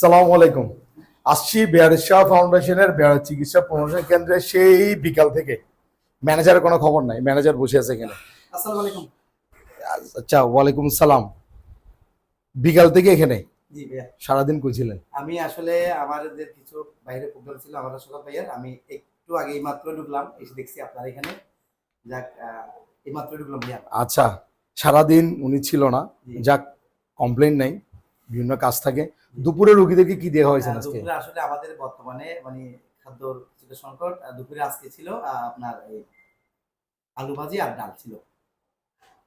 সালাম আলাইকুম। আসছি বেয়ারের শাহ ফাউন্ডেশনের বেয়ার চিকিৎসা প্রমোশন কেন্দ্রে সেই বিকাল থেকে। ম্যানেজারের কোনো খবর নাই ম্যানেজার বসে আছে এখানে। আসসালামু আলাইকুম। আচ্ছা ওয়ালাইকুম সালাম। বিকাল থেকে এখানে? জি ভাইয়া। সারাদিন কইছিলেন। আমি আসলে আমাদের কিছু বাইরে প্রোগ্রাম ছিল আমার সোজা ভাইয়ার আমি একটু আগে মাত্র ঢুকলাম এসে দেখছি আপনার এখানে। যাক এই মাত্র ঢুকলাম ভাইয়া। আচ্ছা সারাদিন উনি ছিল না যাক কমপ্লেন নাই। বিভিন্ন কাজ থাকে। দুপুরে রুগীদেরকে কি দেওয়া হয়েছে আজকে? দুপুরে আসলে আমাদের বর্তমানে মানে খাদ্যর কিছুটা সংকট দুপুরে আজকে ছিল? আপনার এই আলু ভাজি আর ডাল ছিল।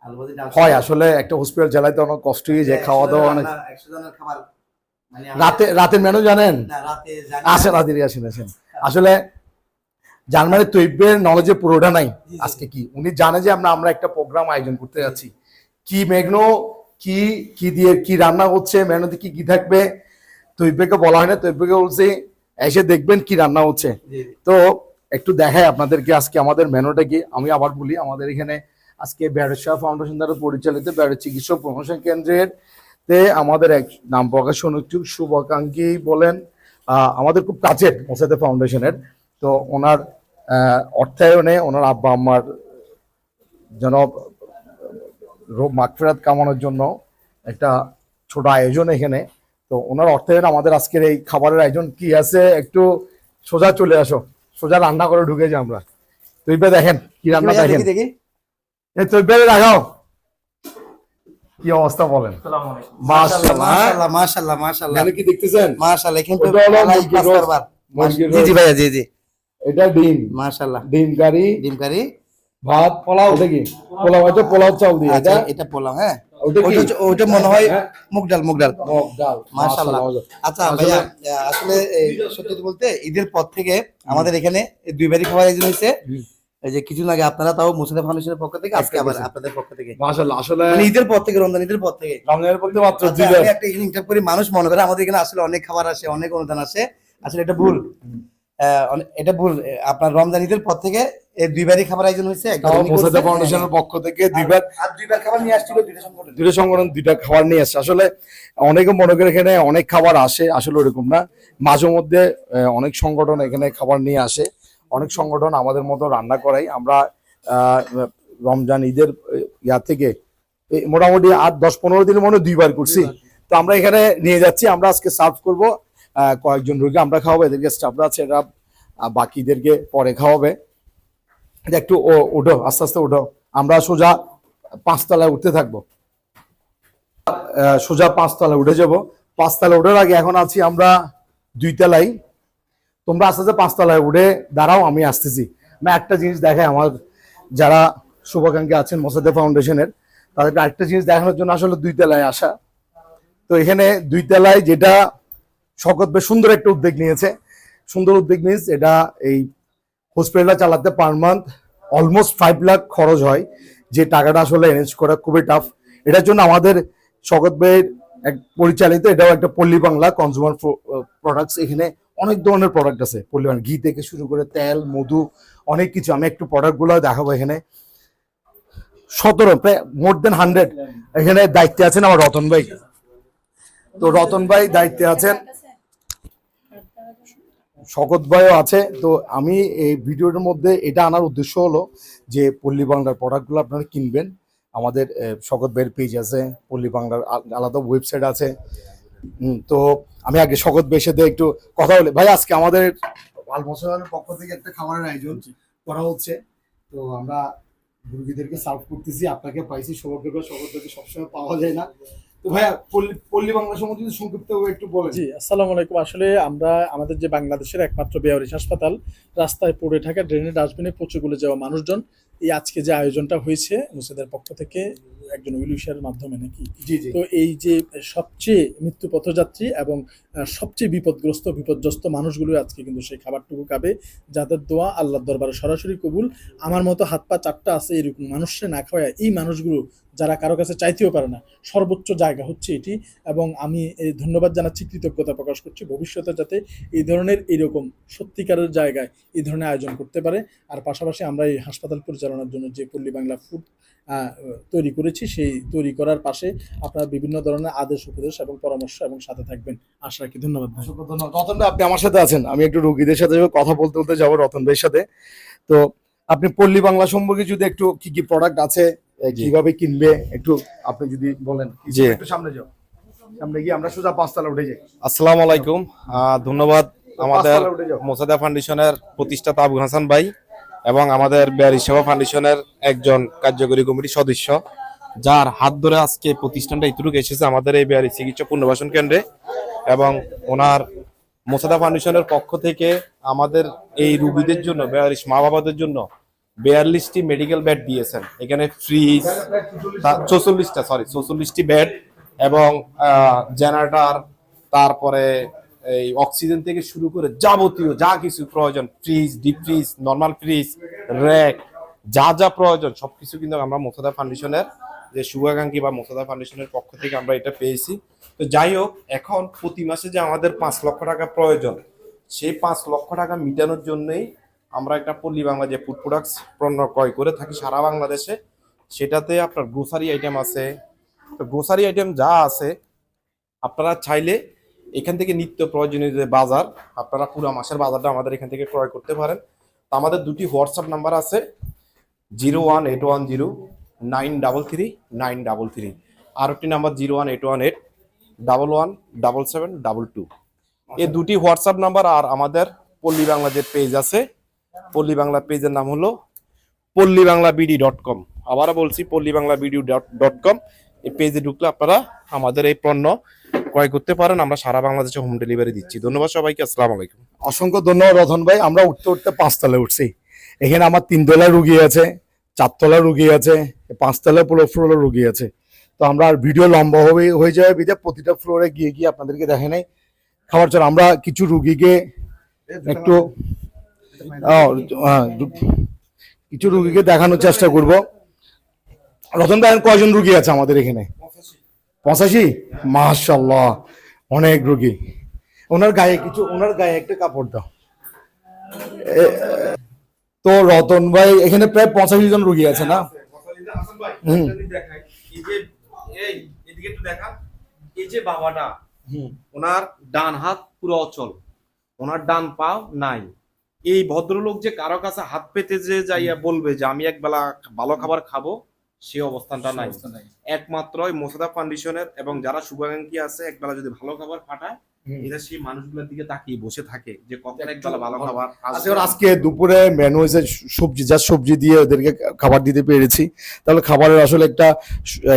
আলু ভাজি ডাল হয় আসলে একটা হসপিটাল চালাইতে অনেক কষ্ট হয়ে যায় খাওয়া দাওয়া অনেক। রান্না, একশো জনের খাবার মানে রাতে রাতের মেনু জানেন? না রাতে জানি আসেন। আদিরে আসেন আসেন। আসলে জার্মানির তৈবের নলেজে পুরোটা নাই। আজকে কি? উনি জানে যে আমরা আমরা একটা প্রোগ্রাম আয়োজন করতে যাচ্ছি। কি মেঘনো কি কি দিয়ে কি রান্না হচ্ছে মেনুতে কি কি থাকবে তৈবেকে বলা হয় না তৈবেকে বলছে এসে দেখবেন কি রান্না হচ্ছে। তো একটু দেখায় আপনাদেরকে আজকে আমাদের মেনুটা কি আমি আবার বলি আমাদের এখানে আজকে ব্যারসা ফাউন্ডেশন দ্বারা পরিচালিত ব্যারো চিকিৎসা প্রমোশন কেন্দ্রের তে আমাদের এক নাম প্রকাশ অনুচ্ছুক শুভাকাঙ্ক্ষী বলেন আমাদের খুব কাছের মোসাদে ফাউন্ডেশনের তো ওনার অর্থায়নে ওনার আব্বা আম্মার যেন মাগফেরাত কামানোর জন্য একটা ছোট আয়োজন এখানে। তো ওনার অর্থায়নে আমাদের আজকের এই খাবারের আয়োজন কি আছে একটু সোজা চলে আসো। সোজা রান্না করে ঢুকে যাই আমরা। তুইবে দেখেন কি রান্না দেখেন? দেখি দেখি। রাখাও কি অবস্থা বলেন। মাশাআল্লাহ মাশাআল্লাহ মাশাআল্লাহ মাশাআল্লাহ কি দেখতেছেন? মাশাআল্লাহ এখানে তো ওটা হলো আলাই মুরগির পাঁচ রোস্ট। কারবার। মুরগির জি জি ভাইয়া জি জি। এটা ডিম। মাশাআল্লাহ। ডিম কারি। ডিম কারি। ভাত পোলাও কি? পোলাও এটা পোলাও চাল দিয়ে আচ্ছা এটা? এটা পোলাও হ্যাঁ? ওটা মনে হয় হ্যাঁ? মুগ ডাল মুগ ডাল। মগ ডাল মাশাআল্লাহ। আচ্ছা ভাইয়া আসলে সত্যি বলতে ঈদের পর থেকে আমাদের এখানে দুই বাড়ি খাবার আয়োজন হয়েছে। এই যে কিছুদিন আগে আপনারা তাও মুসলিম ফাউন্ডেশনের পক্ষ থেকে আজকে আবার আপনাদের পক্ষ থেকে। মাশাআল্লাহ আসলে মানে ঈদের পর থেকে রমজান ঈদের পর থেকে। রমজানের প্রতি মাত্র আচ্ছা, দুই একটা ইনকাম করি মানুষ মনে করে আমাদের এখানে আসলে অনেক খাবার আসে অনেক অনুদান আসে। আসলে এটা ভুল। এটা ভুল আপনার রমজান ঈদের পর থেকে এই দুইবারই খাবার আয়োজন হয়েছে মোসাদে ফাউন্ডেশনের পক্ষ থেকে দুইবার দুইবার খাবার নিয়ে আসছিল দুইটা সংগঠন। দুটো সংগঠন দুইটা খাবার নিয়ে আসছে। আসলে অনেকে মনে করে এখানে অনেক খাবার আসে আসলে ওরকম না। মাঝে মধ্যে অনেক সংগঠন এখানে খাবার নিয়ে আসে। অনেক সংগঠন আমাদের মতো রান্না করাই আমরা আহ, রমজান ঈদের ইয়া থেকে মোটামুটি আট দশ পনেরো দিনের মনে দুইবার করছি। তো আমরা এখানে নিয়ে যাচ্ছি। আমরা আজকে সার্ভ করব। কয়েকজন রোগী আমরা খাওয়াবো এদেরকে স্টাফরা আছে, এরা বাকিদেরকে পরে খাওয়াবে। একটু ও- ওঠো, আস্তে আস্তে ওঠো। আমরা সোজা পাঁচতলায় উঠতে থাকব। সোজা পাঁচতলায় উঠে যাব। পাঁচতলায় ওঠার আগে এখন আছি আমরা দুই তলায় তোমরা আস্তে আস্তে পাঁচতলায় উঠে দাঁড়াও, আমি আসতেছি। আমি একটা জিনিস দেখাই, আমার যারা শুভাকাঙ্ক্ষী আছেন মোসাদে ফাউন্ডেশনের, তাদেরকে আরেকটা জিনিস দেখানোর জন্য আসলে দুই তলায় আসা। তো এখানে দুই তলায় যেটা শকত বেশ সুন্দর একটা উদ্যোগ নিয়েছে। সুন্দর উদ্যোগ মিনস এটা এই হসপিটালটা চালাতে per month almost five lakh খরচ হয়। যে টাকাটা আসলে অ্যারেঞ্জ করা খুবই টাফ এটার জন্য আমাদের শকত ভাইয়ের এক পরিচালিত এটাও একটা পল্লী বাংলা কনজিউমার প্রোডাক্টস এখানে অনেক ধরনের প্রোডাক্ট আছে। পল্লী বাংলা ঘি থেকে শুরু করে তেল, মধু, অনেক কিছু। আমি একটু প্রোডাক্টগুলো দেখাবো এখানে। সতেরো, প্রায় মোর দেন হান্ড্রেড এখানে দায়িত্বে আছেন আমার রতন ভাই। তো রতন ভাই দায়িত্বে আছেন। শকত ভাইও আছে। তো আমি এই ভিডিওটার মধ্যে এটা আনার উদ্দেশ্য হলো যে পল্লী বাংলার প্রোডাক্টগুলো আপনারা কিনবেন। আমাদের শকত ভাইয়ের পেজ আছে পল্লী বাংলার আলাদা ওয়েবসাইট আছে। তো আমি আগে শকত ভাইয়ের সাথে একটু কথা বলি। ভাই আজকে আমাদের আলমোসানের পক্ষ থেকে একটা খাবারের আয়োজন করা হচ্ছে। তো আমরা মুরগিদেরকে সার্ভ করতেছি। আপনাকে পাইছি সৌভাগ্য শকত ভাইকে সবসময় পাওয়া যায় না। তো ভাইয়া পল্লী বাংলা সম্বন্ধে যদি একটু বলেন। জি আসসালামু আলাইকুম। আসলে আমরা আমাদের যে বাংলাদেশের একমাত্র বেয়ারিশ হাসপাতাল রাস্তায় পড়ে থাকা ডাস্টবিনে পচে যাওয়া মানুষজন এই আজকে যে আয়োজনটা হয়েছে মুসেদের পক্ষ থেকে একজন উইলুশারের মাধ্যমে নাকি? তো এই যে সবচেয়ে মৃত্যু পথযাত্রী এবং সবচেয়ে বিপদগ্রস্ত বিপদগ্রস্ত মানুষগুলো আজকে কিন্তু সেই খাবারটুকু খাবে যাদের দোয়া আল্লাহর দরবারে সরাসরি কবুল। আমার মতো হাত পা চারটা আছে এরকম মানুষে না খাওয়া এই মানুষগুলো যারা কারও কাছে চাইতেও পারে না। সর্বোচ্চ জায়গা হচ্ছে এটি এবং আমি এই ধন্যবাদ জানাচ্ছি, কৃতজ্ঞতা প্রকাশ করছি। ভবিষ্যতে যাতে এই ধরনের এইরকম সত্যিকারের জায়গায় এই ধরনের আয়োজন করতে পারে। আর পাশাপাশি আমরা এই হাসপাতাল পরিচালনার জন্য যে পল্লী বাংলা ফুড তৈরি করেছি, সেই তৈরি করার পাশে আপনারা বিভিন্ন ধরনের আদেশ, উপদেশ এবং পরামর্শ এবং সাথে থাকবেন। আশা রাখি, ধন্যবাদ রতন ভাই আপনি আমার সাথে আছেন। আমি একটু রোগীদের সাথে কথা বলতে বলতে যাব রতন ভাইয়ের সাথে। তো আপনি পল্লী বাংলা সম্পর্কে যদি একটু কি কি প্রোডাক্ট আছে। কীভাবে কিনবে? একটু আপনি যদি বলেন। একটু সামনে যাও। সামনে গিয়ে আমরা সোজা পাঁচতলা উঠে যাই। আসসালামু আলাইকুম। ধন্যবাদ আমাদের মোসাদা ফাউন্ডেশনের প্রতিষ্ঠাতা আবু হাসান ভাই এবং আমাদের বিহারি সেবা ফাউন্ডেশনের একজন কার্যকরী কমিটির সদস্য যার হাত ধরে আজকে প্রতিষ্ঠানটা ইতুরুক এসেছে আমাদের এই বিহারি চিকিৎসা পুনর্বাসন কেন্দ্রে এবং ওনার মোসাদা ফাউন্ডেশনের পক্ষ থেকে আমাদের এই রুগীদের জন্য বিহারিস মা বাবাদের জন্য বিয়াল্লিশটি মেডিকেল বেড দিয়েছেন। এখানে ফ্রিজ চৌচল্লিশটা সরি চৌচল্লিশটি বেড এবং জেনারেটর তারপরে এই অক্সিজেন থেকে শুরু করে যাবতীয় যা কিছু প্রয়োজন fridge deep fridge normal fridge rack যা যা প্রয়োজন, সবকিছু কিন্তু আমরা মোসাদা ফাউন্ডেশনের যে শুভাকাঙ্ক্ষী বা মোসাদা ফাউন্ডেশনের পক্ষ থেকে আমরা এটা পেয়েছি। তো যাই হোক, এখন প্রতি মাসে যে আমাদের পাঁচ লক্ষ টাকা প্রয়োজন, সেই পাঁচ লক্ষ টাকা মেটানোর জন্যই আমরা একটা পল্লী বাংলা যে ফুড প্রোডাক্টস পণ্য ক্রয় করে থাকি সারা বাংলাদেশে সেটাতে আপনার গ্রোসারি আইটেম আছে। তো গ্রোসারি আইটেম যা আছে আপনারা চাইলে এখান থেকে নিত্য প্রয়োজনীয় যে বাজার আপনারা পুরো মাসের বাজারটা আমাদের এখান থেকে ক্রয় করতে পারেন। তো আমাদের দুটি হোয়াটসঅ্যাপ নাম্বার আছে zero one eight one zero nine double three nine double three আর একটি number zero one eight one eight double one double seven double two এই দুটি হোয়াটসঅ্যাপ নাম্বার আর আমাদের পল্লী বাংলা যে পেজ আছে পল্লী বাংলা পেজের নাম হলো পল্লী বাংলা বিডি ডট কম আবারও বলছি পল্লী বাংলা বিডি ডট কম এই পেজে ঢুকলে আপনারা আমাদের এই পণ্য ক্রয় করতে পারেন। আমরা সারা বাংলাদেশে হোম ডেলিভারি দিচ্ছি। ধন্যবাদ সবাইকে, আসসালামু আলাইকুম। অসংখ্য ধন্যবাদ রতন ভাই। আমরা উঠতে উঠতে পাঁচতলায় উঠছি। এখানে আমার তিনতলা রুগী আছে চারতলা রুগী আছে পাঁচতলা পুরো ফ্লোরে রুগী আছে। তো আমরা আর ভিডিও লম্বা হবে, হয়ে যাবে বিধে প্রতিটা ফ্লোরে গিয়ে গিয়ে আপনাদেরকে দেখে নাই। খাবার চল, আমরা কিছু রুগীকে একটু কিছু রুগীকে দেখানোর চেষ্টা করব। রতন আর কয়জন রুগী আছে আমাদের এখানে? পঁচাশি? মাশাল্লাহ অনেক রুগী। ওনার গায়ে কিছু, ওনার গায়ে একটা কাপড় দাও। তো রতন ভাই, এখানে প্রায় পঁচাশি জন রুগী আছে না। এই যে বাবাটা ওনার ডান হাত পুরো অচল। ওনার ডান পাও নাই। এই ভদ্রলোক যে কারও কাছে হাত পেতে যে যাইয়া বলবে যে আমি এক বেলা ভালো খাবার খাব সে অবস্থানটা নাই। একমাত্র মোসাদা ফাউন্ডেশনের এবং যারা শুভাকাঙ্ক্ষী আছে একবেলা যদি ভালো খাবার পাঠায়। এরা সেই মানুষগুলোর দিকে তাকিয়ে বসে থাকে যে কখন একবেলা ভালো খাবার আজকে আজকে দুপুরে মেনু হয়েছে সবজি যা সবজি দিয়ে ওদেরকে খাবার দিতে পেরেছি। তাহলে খাবারের আসলে একটা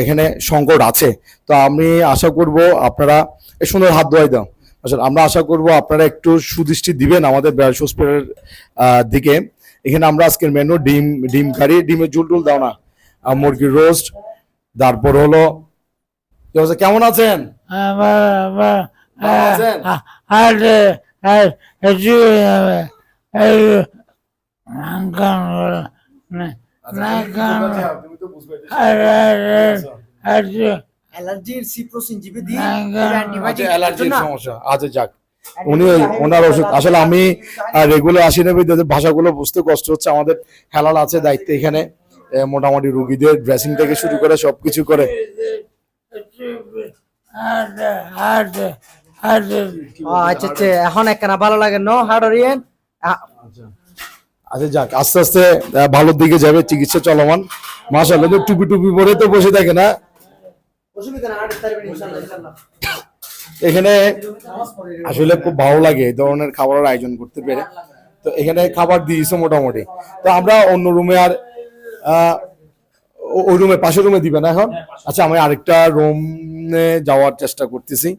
এখানে সংকট আছে। তো আমি আশা করব আপনারা এই সুন্দর হাত ধোয়াই দাও। আসলে আমরা আশা করব আপনারা একটু সুদৃষ্টি দিবেন আমাদের হসপিটালের দিকে। এখানে আমরা আজকের মেনু, ডিম ডিম কারি, ডিমের ঝুল টুল দাও না। মুরগির রোস্ট, তারপর হলো? কেমন আছেন? আর অ্যালার্জির সিপ্রোসিন জিবি দিয়ে নাঙ্কান আচ্ছা অ্যালার্জির সমস্যা। আচ্ছা যাক। উনি ওই- ওনার ওষুধ আসলে আমি রেগুলার আসি না বিদ্যুতের ভাষাগুলো বুঝতে কষ্ট হচ্ছে। আমাদের হেলাল আছে দায়িত্ব এখানে। মোটামুটি রুগীদের ড্রেসিং থেকে শুরু করে সবকিছু করে। আর আর আর আচ্ছা আচ্ছা। এখন একখানা ভালো লাগে নো হার্ডরিয়েন আচ্ছা যাক আস্তে আস্তে আহ, ভালোর দিকে যাবে চিকিৎসা চলমান। মাসাল্লাহ তো টুপি টুপি পরে তো বসে থাকে না। এখানে আসলে খুব ভালো লাগে এই ধরনের খাবারের আয়োজন করতে পেরে। তো এখানে খাবার দিয়েছে মোটামুটি। তো আমরা অন্য রুমে আর ওই রুমে, পাশের রুমে দিবে না এখন? আচ্ছা আমি আরেকটা রুমে যাওয়ার চেষ্টা করতেছি।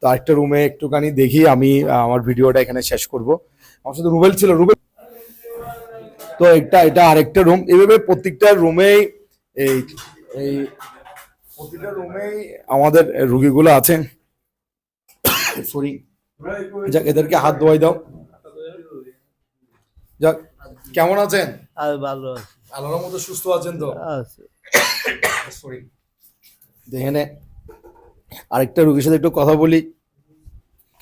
তো আরেকটা রুমে একটুখানি দেখি, আমি আমার ভিডিওটা এখানে শেষ করব। আমার সাথে রুবেল ছিল, রুবেল তো একটা, এটা আরেকটা রুম। এভাবে প্রত্যেকটা রুমেই এই প্রতিটা রুমেই আমাদের রুগীগুলো আছে সরি যাক এদেরকে হাত ধোয়াই দাও। যাক কেমন আছেন? আর ভালো আল্লাহর মতো সুস্থ আছেন তো? সরি তো এখানে আরেকটা রুগীর সাথে একটু কথা বলি।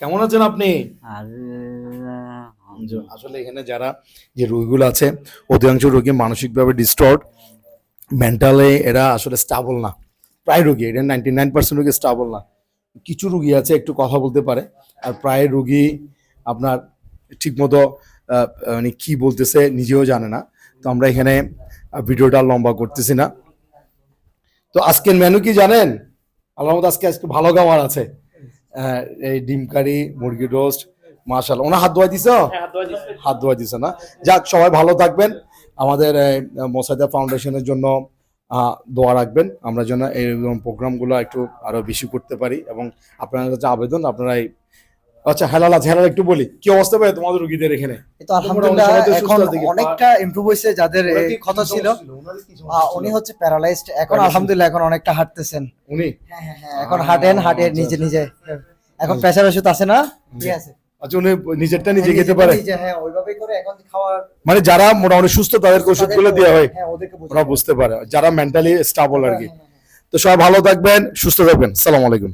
কেমন আছেন আপনি? আসলে এখানে যারা যে রুগীগুলো আছে অধিকাংশ রোগী মানসিকভাবে ডিস্টর্ড মেন্টালি এরা আসলে স্টাবল না। প্রায় রোগী এটা নাইনটি নাইন পার্সেন্ট রোগী স্টাবল না। কিছু রুগী আছে একটু কথা বলতে পারে। আর প্রায় রুগী আপনার ঠিকমতো মানে কি বলতেছে নিজেও জানে না। তো আমরা এখানে ভিডিওটা লম্বা করতেছি না। তো আজকের মেনু কি জানেন? আল্লাহ আজকে আজকে ভালো খাবার আছে। এই ডিম কারি মুরগি রোস্ট মাশাল ওনা হাত ধোয়া দিছ? হাত ধোয়া দিছে। না? যাক সবাই ভালো থাকবেন। আমাদের মোসাইদা ফাউন্ডেশনের জন্য দোয়া রাখবেন। আমরা যেন এইরকম প্রোগ্রামগুলো একটু আরও বেশি করতে পারি এবং আপনার কাছে আবেদন আপনারা এই আচ্ছা হেলাল আছে হেলাল একটু বলি। কি অবস্থা পাই তোমাদের রুগীদের এখানে? তো আলহামদুলিল্লাহ এখন অনেকটা ইমপ্রুভ হয়েছে যাদের ওনার এই কি কথা ছিল? উনি হচ্ছে প্যারালাইজড এখন। আলহামদুলিল্লাহ এখন অনেকটা হাঁটতেছেন। উনি? হ্যাঁ হ্যাঁ হ্যাঁ এখন হাঁটেন হাঁটেন আচ্ছা, নিজে আচ্ছা। নিজে। এখন প্রেসার ওষুধ আছে না? ঠিক আছে। আচ্ছা উনি নিজেরটা নিজে হ্যাঁ, খেতে পারে। হ্যাঁ ওইভাবেই করে এখন খাওয়ার মানে যারা মোটামুটি সুস্থ তাদেরকে ওষুধগুলো দেওয়া হয় হ্যাঁ ওদেরকে ওরা বুঝতে পারে। যারা মেন্টালি স্টাবল আর কি। তো সবাই ভালো থাকবেন সুস্থ থাকবেন। সালাম আলাইকুম।